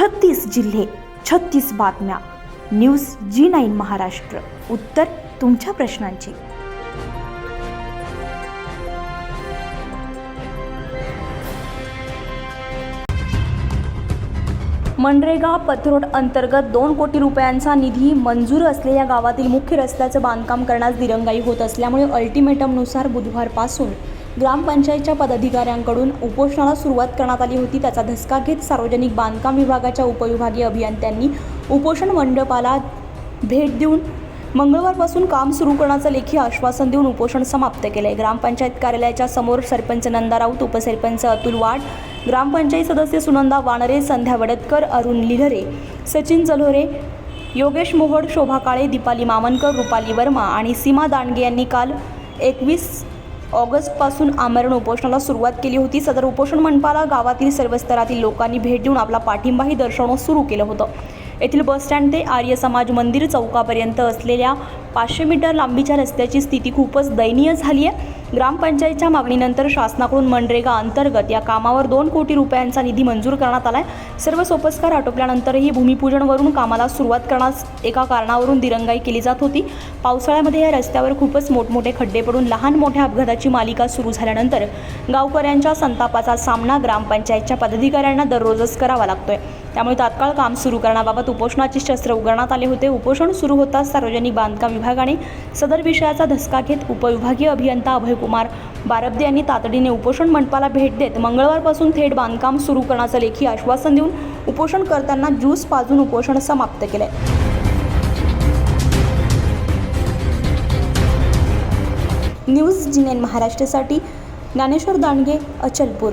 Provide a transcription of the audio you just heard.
छत्तीस जिल्हे छत्तीस बातम्या. News G nine Maharashtra. उत्तर तुमच्या प्रश्नांची. मनरेगा पथरोड अंतर्गत दोन कोटी रुपयांचा निधी मंजूर असलेल्या गावातील मुख्य रस्त्याचं बांधकाम करण्यास दिरंगाई होत असल्यामुळे अल्टिमेटमनुसार बुधवारपासून ग्रामपंचायतच्या पदाधिकाऱ्यांकडून उपोषणाला सुरुवात करण्यात आली होती. त्याचा धसका घेत सार्वजनिक बांधकाम विभागाच्या उपविभागीय अभियंत्यांनी उपोषण मंडपाला भेट देऊन मंगळवारपासून काम सुरू करण्याचं लेखी आश्वासन देऊन उपोषण समाप्त केलंय. ग्रामपंचायत कार्यालयाच्या समोर सरपंच नंदा राऊत उपसरपंच अतुल वाड ग्रामपंचायत सदस्य सुनंदा वानरे संध्या वडतकर अरुण लिलरे सचिन जलोरे योगेश मोहोड शोभा काळे दीपाली मामनकर रुपाली वर्मा आणि सीमा दांडगे यांनी काल एकवीस ऑगस्टपासून आमरण उपोषणाला सुरुवात केली होती. सदर उपोषण मंडपाला गावातील सर्व स्तरातील लोकांनी भेट देऊन आपला पाठिंबाही दर्शवणं सुरू केलं होतं. येथील बसस्टँड ते आर्य समाज मंदिर चौकापर्यंत असलेल्या पाचशे मीटर लांबीच्या रस्त्याची स्थिती खूपच दयनीय झाली आहे ग्रामपंचायतच्या मागणीनंतर शासनाकडून मनरेगा अंतर्गत या कामावर दोन कोटी रुपयांचा निधी मंजूर करण्यात आलाय. सर्व सोपस्कार आटोपल्यानंतरही भूमिपूजनवरून कामाला सुरुवात करण्यास एका कारणावरून दिरंगाई केली जात होती. पावसाळ्यामध्ये या रस्त्यावर खूपच मोठमोठे खड्डे पडून लहान मोठ्या अपघाताची मालिका सुरू झाल्यानंतर गावकऱ्यांच्या संतापाचा सामना ग्रामपंचायतच्या पदाधिकाऱ्यांना दररोजच करावा लागतोय. त्यामुळे तात्काळ काम सुरू करण्याबाबत उपोषणाचे शस्त्र उघडण्यात आले होते. उपोषण सुरू होताच सार्वजनिक बांधकाम विभागाने सदर विषयाचा धसका घेत उपविभागीय अभियंता अभयकुमार बारब्दे यांनी तातडीने उपोषण मंडपाला भेट देत मंगळवारपासून थेट बांधकाम सुरू करण्याचं लेखी आश्वासन देऊन उपोषण करताना ज्यूस पाजून उपोषण समाप्त केलंय न्यूज जिनेन महाराष्ट्रासाठी ज्ञानेश्वर दांडगे अचलपूर.